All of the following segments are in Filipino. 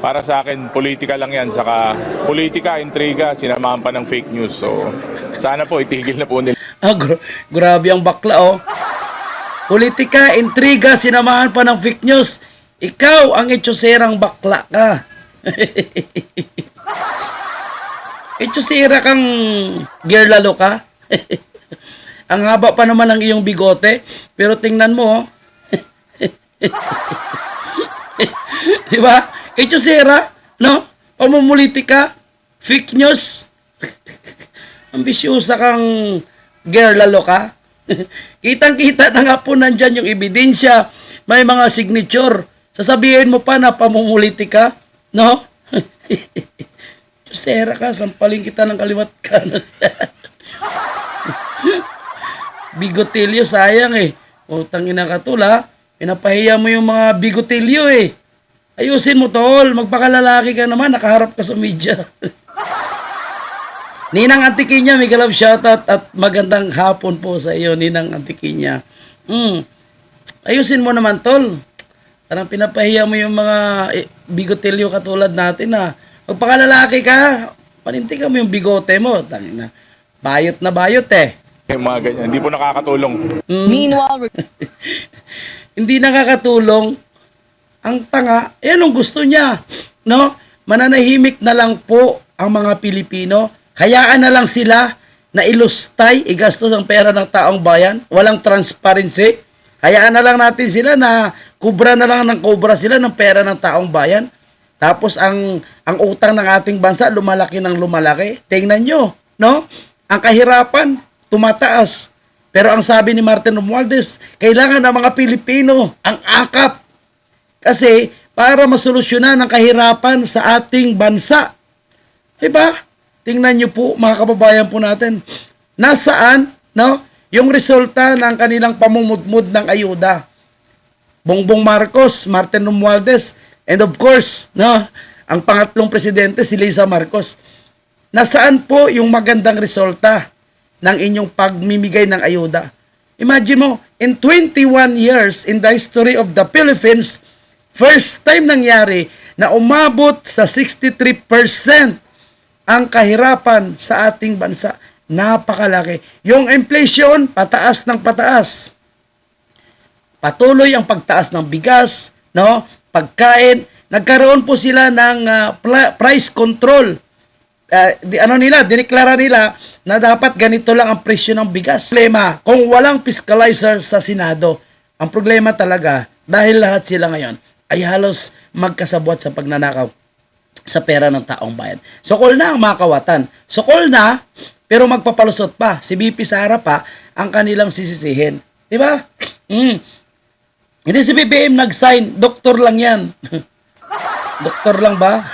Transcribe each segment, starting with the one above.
Para sa akin, politika lang yan. Saka politika, intriga, sinamahan pa ng fake news. So, sana po itigil na po nila. Ah, gra- grabe ang bakla, oh. Politika, intriga, sinamahan pa ng fake news. Ikaw ang itsuserang bakla ka. Itsusera kang girlalo ka. ang haba pa naman ng iyong bigote. Pero tingnan mo, oh. Di ba? Itsusera, no? Pamumulitika, fake news. Ambisyosa kang girlalo ka. Kitang-kita na nga po nandyan yung ebidensya. May mga signature. Sasabihin mo pa na pamumuliti ka, no? Sera ka, sampaling kita ng kaliwat kanan. bigotilyo, sayang eh. Utang ina ka tula, pinapahiya mo yung mga bigotilyo eh. Ayusin mo tol, magpakalalaki ka naman, nakaharap ka sa media. Ninang Antikinya, Miguel Love shoutout at magandang hapon po sa iyo, Ninang Antikinya. Mm. Ayusin mo naman, tol. Parang pinapahiya mo yung mga eh, bigotilyo katulad natin na magpakalalaki ka, panintigan mo yung bigote mo. Tangina. Bayot na bayot eh. Yung mga ganyan. Hindi po nakakatulong. Meanwhile, Hindi nakakatulong. Ang tanga, yan ang gusto niya. No? Mananahimik na lang po ang mga Pilipino. Hayaan na lang sila na ilustay, igastos ang pera ng taong bayan. Walang transparency. Hayaan na lang natin sila na kubra na lang ng kubra sila ng pera ng taong bayan. Tapos ang ang utang ng ating bansa lumalaki ng lumalaki. Tingnan nyo, no? Ang kahirapan tumataas. Pero ang sabi ni Martin Romualdez, kailangan ng mga Pilipino ang akap. Kasi para masolusyonan ang kahirapan sa ating bansa. Diba? Tingnan nyo po mga kababayan po natin. Nasaan, no? Yung resulta ng kanilang pamumudmud ng ayuda. Bongbong Marcos, Martin Romualdez, and of course, no, ang pangatlong presidente si Lisa Marcos. Nasaan po yung magandang resulta ng inyong pagmimigay ng ayuda? Imagine mo, in 21 years in the history of the Philippines, first time nangyari na umabot sa 63% ang kahirapan sa ating bansa. Napakalaki. Yung inflation, pataas ng pataas patuloy ang pagtaas ng bigas, no? Pagkain, nagkaroon po sila ng pla- price control. Ah, di, ano nila, diniklara nila na dapat ganito lang ang presyo ng bigas. Problema, kung walang fiscalizer sa Senado, ang problema talaga, dahil lahat sila ngayon ay halos magkasabwat sa pagnanakaw sa pera ng taong bayan. Sukol na ang mga kawatan. Sukol na, pero magpapalusot pa. Si BP Sara pa ang kanilang sisisihin. Di ba? Mm. Hindi si BBM nag-sign, doktor lang yan. doktor lang ba?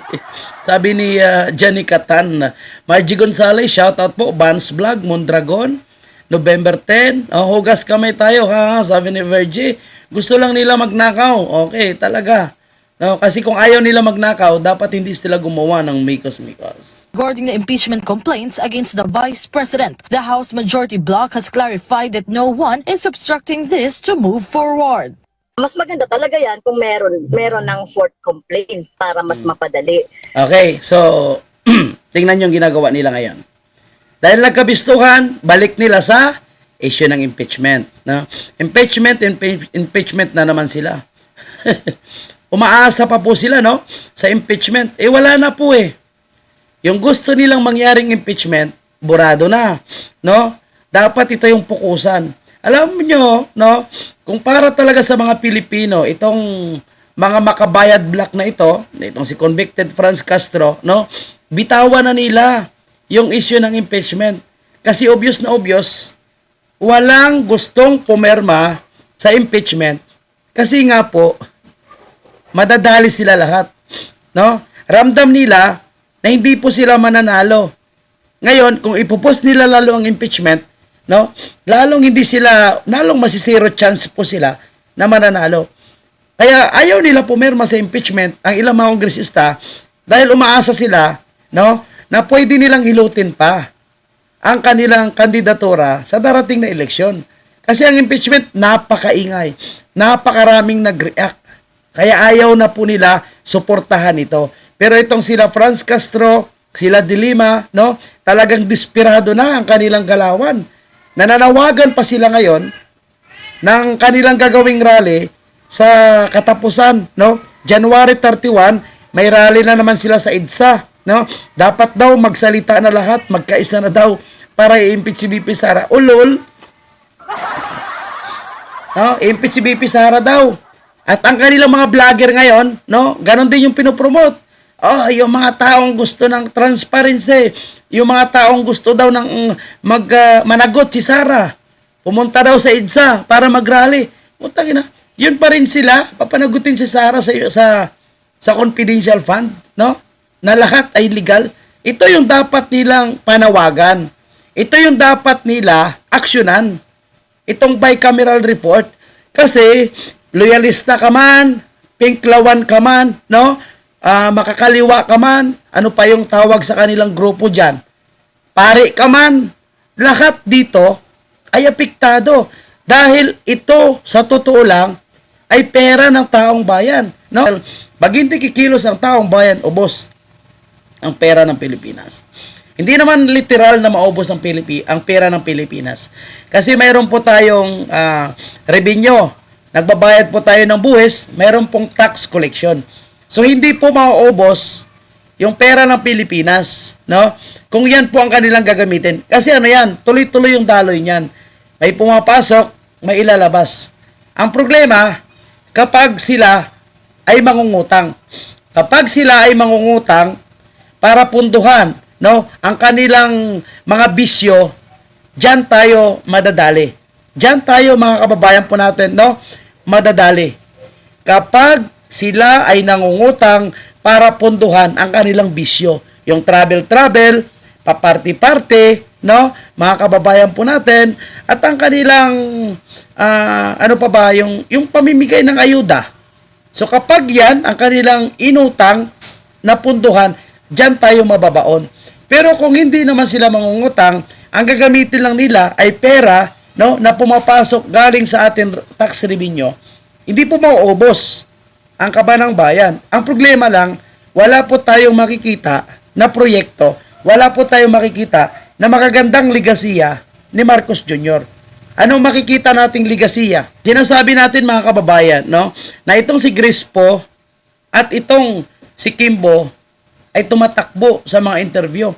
Sabi ni uh, Jenny Catan. Margie Gonzalez, shout out po. Vans Vlog, Mondragon. November 10. Oh, hugas kamay tayo ha, sabi ni Virgie. Gusto lang nila magnakaw. Okay, talaga. No, kasi kung ayaw nila magnakaw, dapat hindi sila gumawa ng mikos-mikos. regarding the impeachment complaints against the vice president, the House Majority Bloc has clarified that no one is obstructing this to move forward. mas maganda talaga yan kung meron meron ng fourth complaint para mas mapadali. Okay, so tingnan yung ginagawa nila ngayon. Dahil nagkabistuhan, balik nila sa issue ng impeachment. No? Impeachment, impe- impeachment na naman sila. Umaasa pa po sila no sa impeachment. Eh wala na po eh. Yung gusto nilang mangyaring impeachment, burado na, no? Dapat ito yung pukusan. Alam nyo, no, kung para talaga sa mga Pilipino, itong mga makabayad black na ito, itong si convicted Franz Castro, no, bitawan na nila yung issue ng impeachment. Kasi obvious na obvious, walang gustong pumerma sa impeachment kasi nga po, madadali sila lahat. No? Ramdam nila na hindi po sila mananalo. Ngayon, kung ipopost nila lalo ang impeachment, no? Lalong hindi sila, lalong masisiro chance po sila na mananalo. Kaya ayaw nila pumirma sa impeachment ang ilang mga kongresista dahil umaasa sila, no, na pwede nilang hilutin pa ang kanilang kandidatura sa darating na eleksyon. Kasi ang impeachment, napakaingay. Napakaraming nag-react. Kaya ayaw na po nila suportahan ito. Pero itong sila Franz Castro, sila De Lima, no? Talagang desperado na ang kanilang galawan. Nananawagan pa sila ngayon ng kanilang gagawing rally sa katapusan, no? January 31, may rally na naman sila sa EDSA, no? Dapat daw magsalita na lahat, magkaisa na daw para i-impeach si BP Sara. Ulol, no? I-impeach si BP Sara daw. At ang kanilang mga vlogger ngayon, no? Ganon din yung pinopromote. Oh, yung mga taong gusto ng transparency, yung mga taong gusto daw ng mm, mag ah, managot si Sara. Pumunta daw sa EDSA para mag-rally. Puta na. Yun pa rin sila, papanagutin si Sara sa sa sa confidential fund, no? Na lahat ay legal. Ito yung dapat nilang panawagan. Ito yung dapat nila aksyonan. Itong bicameral report kasi loyalista ka man, pinklawan ka man, no? Ah, makakaliwa ka man, ano pa yung tawag sa kanilang grupo diyan? Pare ka man, lahat dito ay apektado dahil ito sa totoo lang ay pera ng taong bayan, no? Pag hindi kikilos ang taong bayan, ubos ang pera ng Pilipinas. Hindi naman literal na maubos ang Pilipi ang pera ng Pilipinas. Kasi mayroon po tayong ah, revenue. Nagbabayad po tayo ng buwis, mayroon pong tax collection. So hindi po mauubos yung pera ng Pilipinas, no? Kung yan po ang kanilang gagamitin. Kasi ano yan, tuloy-tuloy yung daloy niyan. May pumapasok, may ilalabas. Ang problema, kapag sila ay mangungutang. Kapag sila ay mangungutang para punduhan, no, ang kanilang mga bisyo, diyan tayo madadali. Diyan tayo mga kababayan po natin, no, madadali. Kapag sila ay nangungutang para punduhan ang kanilang bisyo, yung travel-travel, paparty-party, no, mga kababayan po natin, at ang kanilang ah, ano pa ba yung yung pamimigay ng ayuda. So kapag yan ang kanilang inutang na punduhan, diyan tayo mababaon. Pero kung hindi naman sila mangungutang, ang gagamitin lang nila ay pera no na pumapasok galing sa atin tax revenue, hindi po mauubos ang kaba ng bayan. Ang problema lang, wala po tayong makikita na proyekto, wala po tayong makikita na makagandang ligasiya ni Marcos Jr. Anong makikita nating ligasiya? Sinasabi natin mga kababayan, no, na itong si Grispo at itong si Kimbo ay tumatakbo sa mga interview.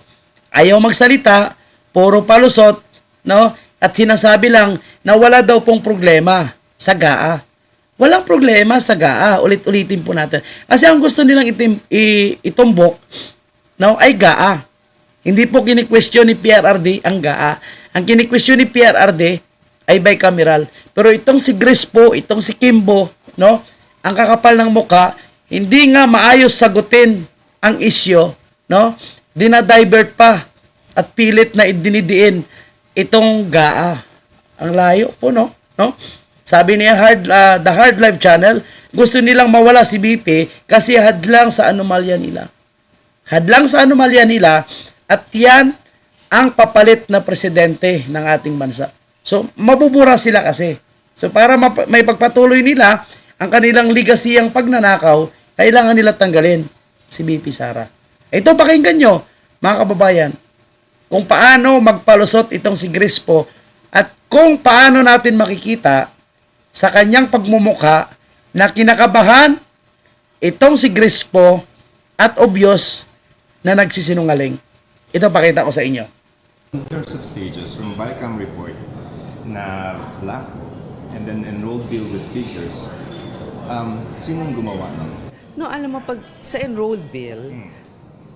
Ayaw magsalita, puro palusot, no? At sinasabi lang na wala daw pong problema sa GAA. Walang problema sa GAA. Ulit-ulitin po natin. Kasi ang gusto nilang itim, i, itumbok no, ay GAA. Hindi po kini-question ni PRRD ang GAA. Ang kini-question ni PRRD ay bicameral. Pero itong si Grispo, itong si Kimbo, no, ang kakapal ng muka, hindi nga maayos sagutin ang isyo, no? Dinadivert pa at pilit na idinidiin itong GAA. Ang layo po, no? No? Sabi niya hard ah, the Hard Life Channel, gusto nilang mawala si BP kasi hadlang sa anomalya nila. Hadlang sa anomalya nila at yan ang papalit na presidente ng ating bansa. So, mabubura sila kasi. So, para may pagpatuloy nila ang kanilang legacy ang pagnanakaw, kailangan nila tanggalin si BP Sara. Ito, pakinggan nyo, mga kababayan, kung paano magpalusot itong si Grispo at kung paano natin makikita sa kanyang pagmumuka na kinakabahan itong si Grispo at obvious na nagsisinungaling. Ito pakita ko sa inyo. In terms of stages, from Bicam report na blanco and then enrolled bill with figures, um, sinong gumawa nun? No, alam mo, pag sa enrolled bill,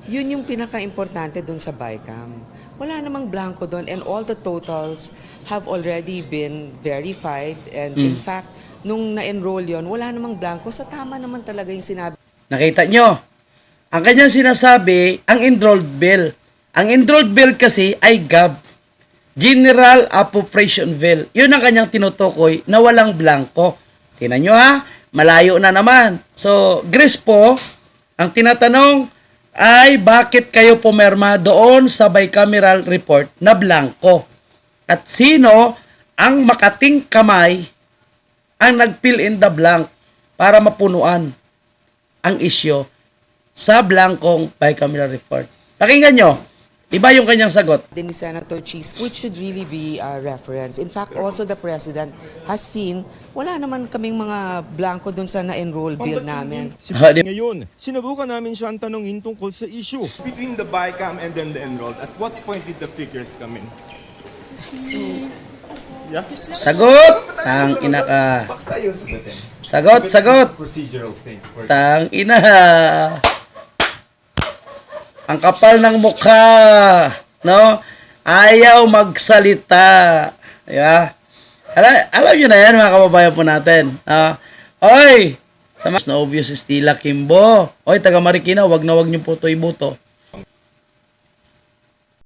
yun yung pinaka-importante doon sa BICAM. Wala namang blanco doon and all the totals have already been verified and in fact, nung na-enroll yon wala namang blanco. Sa tama naman talaga yung sinabi Nakita nyo? Ang kanyang sinasabi, ang enrolled bill. Ang enrolled bill kasi ay GAB. General Appropriation Bill. Yun ang kanyang tinutukoy na walang blanco. Tingnan nyo ha, malayo na naman. So, Grispo, ang tinatanong ay bakit kayo pumerma doon sa bicameral report na blanco? At sino ang makating kamay ang nag-fill in the blank para mapunuan? ang isyo sa blankong bicameral report. Pakinggan nyo, iba yung kanyang sagot. din ni Senator Cheese, which should really be a reference. In fact, also the President has seen, wala naman kaming mga blanco dun sa na-enroll bill namin. Si ngayon, sinubukan namin siyang tanongin tungkol sa issue. Between the BICAM and then the enrolled, at what point did the figures come in? Yeah? Sagot! Tang ina ka. Sagot, sagot! procedural thing. Tang ina. Ang kapal ng mukha, no? Ayaw magsalita. Ba? Alam, alam nyo na yan, mga kababayan po natin. Ah, oy! Sa mas na obvious is Tila Kimbo. Oy, taga Marikina, wag na wag niyo po to ibuto.